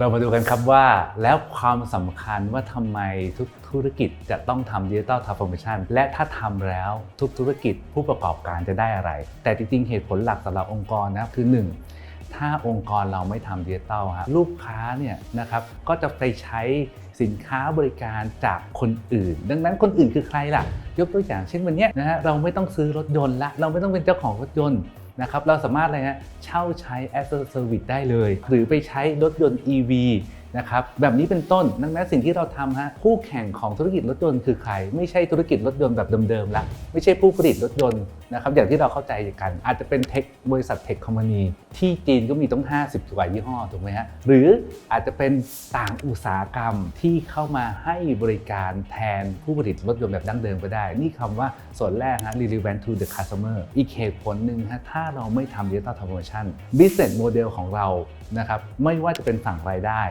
เรามาดูกันครับว่าแล้วความสำคัญว่าทำไมทุกธุรกิจจะต้องทำดิจิตอลทรานส์ฟอร์เมชันและถ้าทำแล้วทุกธุรกิจผู้ประกอบการจะได้อะไร แต่จริงๆ เหตุผลหลักสำหรับองค์กรนะครับคือ 1 ถ้าองค์กรเราไม่ทำดิจิตอลฮะลูกค้าเนี่ยนะครับก็จะไปใช้สินค้าบริการจากคนอื่น ดังนั้นคนอื่นคือใครล่ะ ยกตัวอย่างเช่นวันเนี้ยนะฮะเราไม่ต้องซื้อรถยนต์ละเราไม่ต้องเป็นเจ้าของรถยนต์ นะครับเราสามารถอะไรฮะเช่าใช้ as a service ได้เลย หรือไปใช้รถยนต์ EV นะครับแบบนี้เป็นต้นดังนั้นสิ่งที่เราทำฮะคู่แข่งของธุรกิจรถยนต์คือใคร ไม่ใช่ธุรกิจรถยนต์แบบเดิมๆแล้วไม่ใช่ผู้ผลิตรถยนต์ นะครับอย่างที่เราเข้าใจกัน อาจจะเป็นเทคบริษัทเทคคอมพานีที่จีนก็มีต้อง 50กว่ายี่ห้อถูกไหมฮะหรืออาจจะเป็นต่างอุตสาหกรรมที่เข้ามาให้บริการแทนผู้ผลิตรถยนต์แบบดั้งเดิมก็ได้ นี่คำว่าส่วนแรกฮะ relevant to the customer อีกเหตุผลหนึ่งฮะถ้าเราไม่ทำ digital transformation business model ของเรานะครับไม่ว่าจะเป็นฝั่งรายได้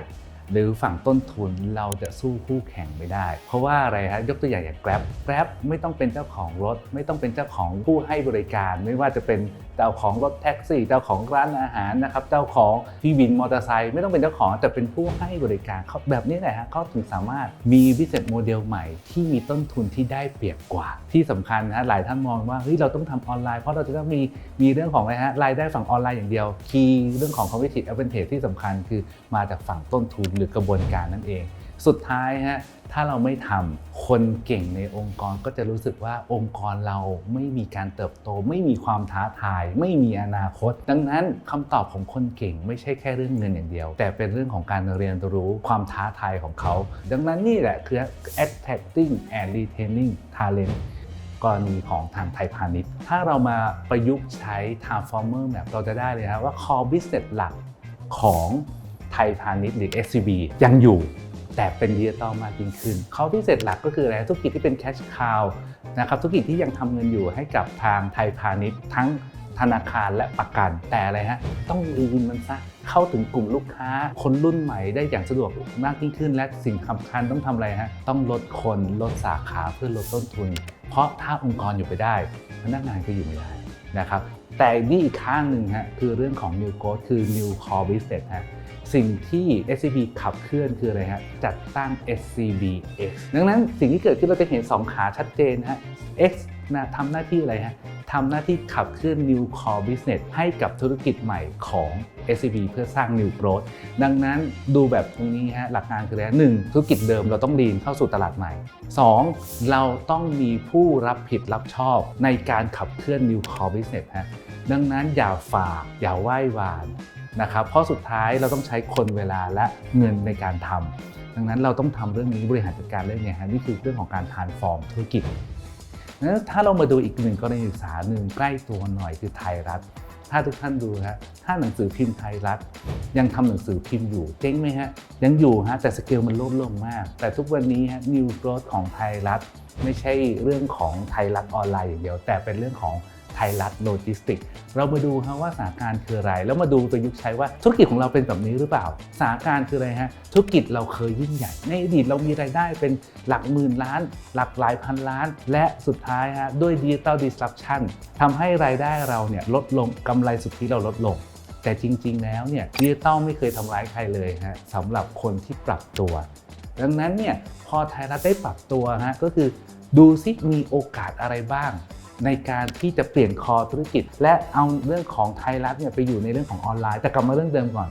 หรือฝั่งต้นทุนเราจะสู้คู่แข่งไม่ได้ เพราะว่าอะไรฮะยกตัวอย่างอย่าง Grab Grab ไม่ต้องเป็นเจ้าของรถ ไม่ต้องเป็นเจ้าของผู้ให้บริการ ไม่ว่าจะเป็นเจ้าของรถแท็กซี่ เจ้าของร้านอาหารนะครับเจ้าของพี่วินมอเตอร์ไซค์ไม่ต้องเป็นเจ้าของแต่เป็นผู้ให้บริการเขาแบบนี้แหละฮะเขาถึงสามารถมี business model ใหม่ ที่มีต้นทุนที่ได้เปรียบกว่า ที่สำคัญนะฮะหลายท่านมองว่าเฮ้ยเราต้องทำออนไลน์เพราะเราจะต้องมีมีเรื่องของอะไรฮะรายได้ฝั่งออนไลน์อย่างเดียวคีย์เรื่องของ competitive advantage ที่สำคัญคือมาจากฝั่งต้นทุนรือกระบวนการนั่นเอง สุดท้ายฮะถ้าเราไม่ทำคนเก่งในองค์กรก็จะรู้สึกว่าองค์กรเราไม่มีการเติบโต ไม่มีความท้าทาย ไม่มีอนาคต ดังนั้นคำตอบของคนเก่งไม่ใช่แค่เรื่องเงินอย่างเดียว แต่เป็นเรื่องของการเรียนรู้ความท้าทายของเขา ดังนั้นนี่แหละคือ attracting and retaining talent กรณีของทางไทยพาณิชย์ ถ้าเรามาประยุกต์ใช้ Transformer Map เราจะได้เลยนะว่า core business หลักของ ไทยพาณิชย์หรือ SCB ยังอยู่แต่เป็นดิจิตอลมากยิ่งขึ้นเขาพิเศษหลักก็คืออะไรธุรกิจที่เป็น cash cow นะครับธุรกิจที่ยังทำเงินอยู่ให้กับทางไทยพาณิชย์ทั้งธนาคารและประกันแต่อะไรฮะต้องรีนมันซะเข้าถึงกลุ่มลูกค้า คนรุ่นใหม่ได้อย่างสะดวกมากยิ่งขึ้น และสิ่งสำคัญต้องทำอะไรฮะต้องลดคนลดสาขาเพื่อลดต้นทุน เพราะถ้าองค์กรอยู่ไปได้พนักงานก็อยู่ไม่ได้นะครับ แต่นี่อีกข้างหนึ่งฮะคือเรื่องของ New Growth คือ New Core Business ฮะสิ่งที่ SCB ขับเคลื่อนคืออะไรฮะ จัดตั้ง SCBX ดังนั้นสิ่งที่เกิดขึ้นเราจะเห็น 2 ขาชัดเจนฮะ X นะทำหน้าที่อะไรฮะทำหน้าที่ขับเคลื่อน New Core Business ให้กับธุรกิจใหม่ของ SCB เพื่อสร้าง New Growth ดังนั้นดูแบบตรงนี้ฮะหลักการคืออะไรหนึ่งธุรกิจเดิมเราต้องลีนเข้าสู่ตลาดใหม่ 2. เราต้องมีผู้รับผิดรับชอบในการขับเคลื่อน New Core Business ฮะ ดังนั้นอย่าฝากอย่าไหว้วานนะครับเพราะสุดท้ายเราต้องใช้คนเวลาและเงินในการทำดังนั้นเราต้องทำเรื่องนี้บริหารจัดการเรื่องนี้ฮะนี่คือเรื่องของการทานฟอร์มธุรกิจนั้นถ้าเรามาดูอีกหนึ่งกรณีศึกษาหนึ่งใกล้ตัวหน่อยคือไทยรัฐ ถ้าทุกท่านดูฮะถ้าหนังสือพิมพ์ไทยรัฐ ยังทำหนังสือพิมพ์อยู่เจ๊งไหมฮะยังอยู่ฮะแต่สเกลมันลดลงมาก แต่ทุกวันนี้ฮะนิวโกรธของไทยรัฐ ไม่ใช่เรื่องของไทยรัฐออนไลน์อย่างเดียว แต่เป็นเรื่องของ ไทยรัฐโลจิสติกเรามาดูครับว่าสถานการณ์คืออะไร แล้วมาดูประยุกต์ใช้ว่าธุรกิจของเราเป็นแบบนี้หรือเปล่าสถานการณ์คืออะไรฮะธุรกิจเราเคยยิ่งใหญ่ ในอดีตเรามีรายได้เป็นหลักหมื่นล้าน หลักหลายพันล้าน และสุดท้ายฮะด้วยดิจิตอลดิสรัปชันทำให้รายได้เราเนี่ยลดลงกำไรสุทธิเราลดลงแต่จริง ๆ แล้วเนี่ยดิจิตอลไม่เคยทำร้ายใครเลยฮะสำหรับคนที่ปรับตัว ดังนั้นเนี่ยพอไทยรัฐได้ปรับตัวฮะก็คือดูซิมีโอกาสอะไรบ้าง ในการที่จะเปลี่ยนคอธุรกิจ และเอาเรื่องของไทยรัฐเนี่ยไปอยู่ในเรื่องของออนไลน์แต่กลับมาเรื่องเดิมก่อน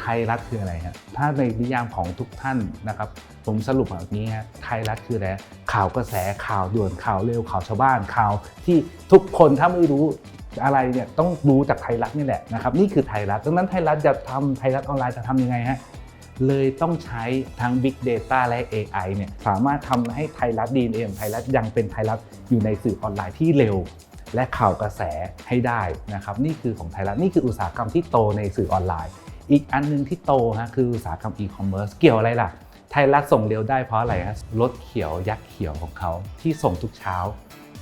ไทยรัฐคืออะไรฮะถ้าในนิยามของทุกท่านนะครับ ผมสรุปแบบนี้ฮะไทยรัฐคืออะไรข่าวกระแสข่าวด่วนข่าวเร็วข่าวชาวบ้านข่าวที่ทุกคนถ้าไม่รู้อะไรเนี่ยต้องรู้จากไทยรัฐนี่แหละนะครับนี่คือไทยรัฐดังนั้นไทยรัฐจะทำไทยรัฐออนไลน์จะทำยังไงฮะ เลยต้องใช้ทั้ง Big Data และ AI เนี่ยสามารถทำให้ไทยรัฐ DNA ของไทยรัฐยังเป็นไทยรัฐอยู่ในสื่อออนไลน์ที่เร็ว และข่าวกระแสให้ได้นะครับนี่คือของไทยรัฐนี่คืออุตสาหกรรมที่โตในสื่อออนไลน์ อีกอันหนึงที่โตฮะคืออุตสาหกรรมอีคอมเมิร์ซเกี่ยวอะไรล่ะไทยรัฐส่งเร็วได้เพราะอะไรฮะรถเขียวยักษ์เขียวของเขาที่ส่งทุกเช้า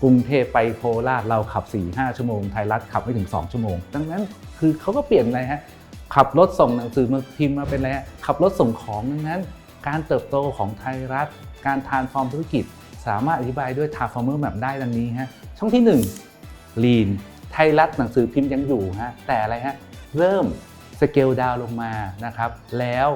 กรุงเทพไปโคราชเราขับ 4-5 ชั่วโมง ไทยรัฐขับไม่ถึง 2 ชั่วโมง ดังนั้นคือเขาก็เปลี่ยนอะไรฮะ ขับรถส่งหนังสือมาพิมพ์มาเป็นอะไรขับรถส่งของดังนั้น การเติบโตของไทยรัฐ การทานฟอร์มธุรกิจ สามารถอธิบายด้วย Transformer Map ได้ดังนี้ฮะช่องที่ 1 Lean ไทยรัฐหนังสือพิมพ์ยังอยู่ฮะแต่อะไรฮะเริ่มสเกลดาวลงมานะครับแล้ว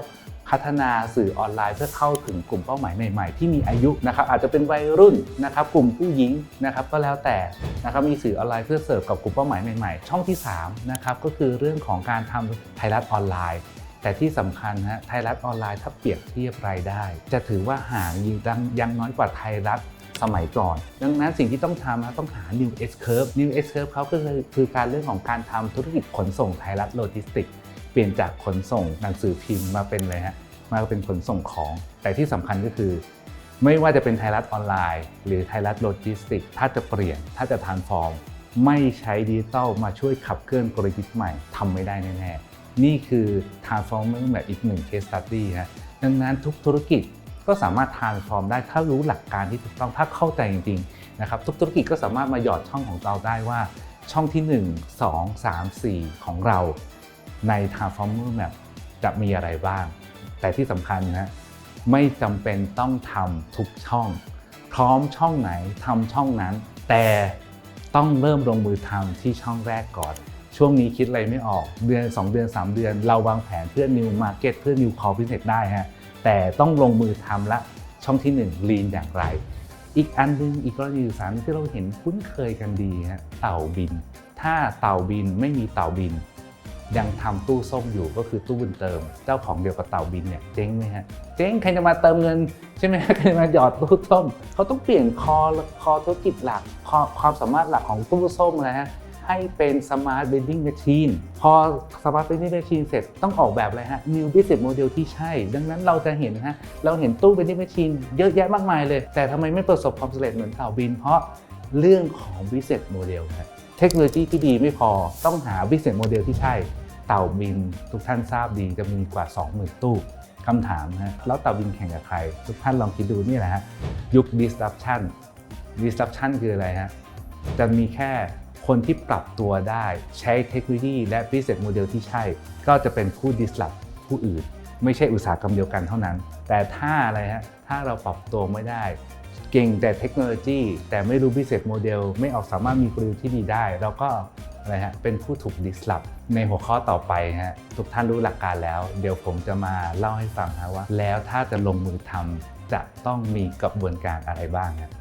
พัฒนาสื่อออนไลน์เพื่อเข้าถึงกลุ่มเป้าหมายใหม่ๆ ที่มีอายุนะครับอาจจะเป็นวัยรุ่นนะครับกลุ่มผู้หญิงนะครับก็แล้วแต่นะครับมีสื่อออนไลน์เพื่อเสิร์ฟกับกลุ่มเป้าหมายใหม่ๆ ช่องที่3นะครับก็คือเรื่องของการทำไทยรัฐออนไลน์ แต่ที่สำคัญนะไทยรัฐออนไลน์ถ้าเปรียบเทียบรายได้ จะถือว่าห่างยังยังน้อยกว่าไทยรัฐสมัยก่อน ดังนั้นสิ่งที่ต้องทำนะต้องหา New S Curve New S Curve เขาก็คือคือการเรื่องของการทำธุรกิจขนส่งไทยรัฐโลจิสติก เปลี่ยนจากขนส่งหนังสือพิมพ์มาเป็นเลยฮะมาเป็นขนส่งของ แต่ที่สำคัญก็คือ ไม่ว่าจะเป็นไทยรัฐออนไลน์ หรือไทยรัฐโลจิสติกถ้าจะเปลี่ยนถ้าจะทานฟอร์ม ไม่ใช้ดิจิตอลมาช่วยขับเคลื่อนกลยุทธ์ใหม่ทำไม่ได้แน่ๆนี่คือ transformer แบบอีกหนึ่ง case study ฮะดังนั้นทุกธุรกิจก็สามารถ transform ได้ถ้ารู้หลักการที่ถูกต้องถ้าเข้าใจจริงๆนะครับทุกธุรกิจก็สามารถมาหยอดช่องของเราได้ว่าช่องที่ 1 2 3 4 ของเรา ใน transformer map จะมีอะไรบ้าง แต่ที่สำคัญนะไม่จำเป็นต้องทำทุกช่อง พร้อมช่องไหนทำช่องนั้น แต่ต้องเริ่มลงมือทำที่ช่องแรกก่อน ช่วงนี้คิดอะไรไม่ออกเดือน 2 เดือน 3 เดือน เราวางแผนเพื่อ new market เพื่อ new core business ได้ฮะแต่ต้องลงมือทำละช่องที่1 lean อย่างไร อีกอันหนึงอีกกรณีศึกษาหนึ่งที่เราเห็นคุ้นเคยกันดีฮะเต่าบิน ถ้าเต่าบินไม่มีเต่าบิน ยังทำตู้ส้มอยู่ก็คือตู้บุญเติม เจ้าของเดียวกับเต่าบินเนี่ยเจ๊งไหมฮะเจ๊งใครจะมาเติมเงินใช่ไหมใครจะมาหยอดตู้ส้มเขาต้องเปลี่ยนคอคอธุรกิจหลักคอความสามารถหลักของตู้ส้มนะฮะให้เป็นสมาร์ทเบ d ดิ้งแมชชีนพอสมาร์ทเบ d ดิ้งแมชชีนเสร็จต้องออกแบบอะไรฮะ new business model ที่ใช่ ดังนั้นเราจะเห็นฮะ เราเห็นตู้เบ d ดิ้งแมชชีนเยอะแยะมากมายเลย แต่ทำไมไม่ประสบความสำเร็จเหมือนเต่าบิน เพราะเรื่องของ business model ฮะเทคโนโลยีที่ดีไม่พอต้องหา business model ที่ใช่ เต่าบินทุกท่านทราบดีจะมีกว่า 20,000 ตู้คำถามฮะแล้วเต่าบินแข่งกับใคร ทุกท่านลองคิดดูนี่แหละฮะยุค disruption disruption คืออะไรฮะจะมีแค่คนที่ปรับตัวได้ใช้เทคโนโลยีและ business model ที่ใช่ ก็จะเป็นผู้ disrupt ผู้อื่น ไม่ใช่อุตสาหกรรมเดียวกันเท่านั้น แต่ถ้าอะไรฮะถ้าเราปรับตัวไม่ได้ เก่งแต่เทคโนโลยีแต่ไม่รู้ business model ไม่ออกสามารถมีกลยุทธ์ที่ดีได้ เราก็ อะไรฮะเป็นผู้ถูกดิสลอฟในหัวข้อต่อไปฮะทุกท่านรู้หลักการแล้ว เดี๋ยวผมจะมาเล่าให้ฟังฮะว่า แล้วถ้าจะลงมือทำจะต้องมีกระบวนการอะไรบ้างฮะ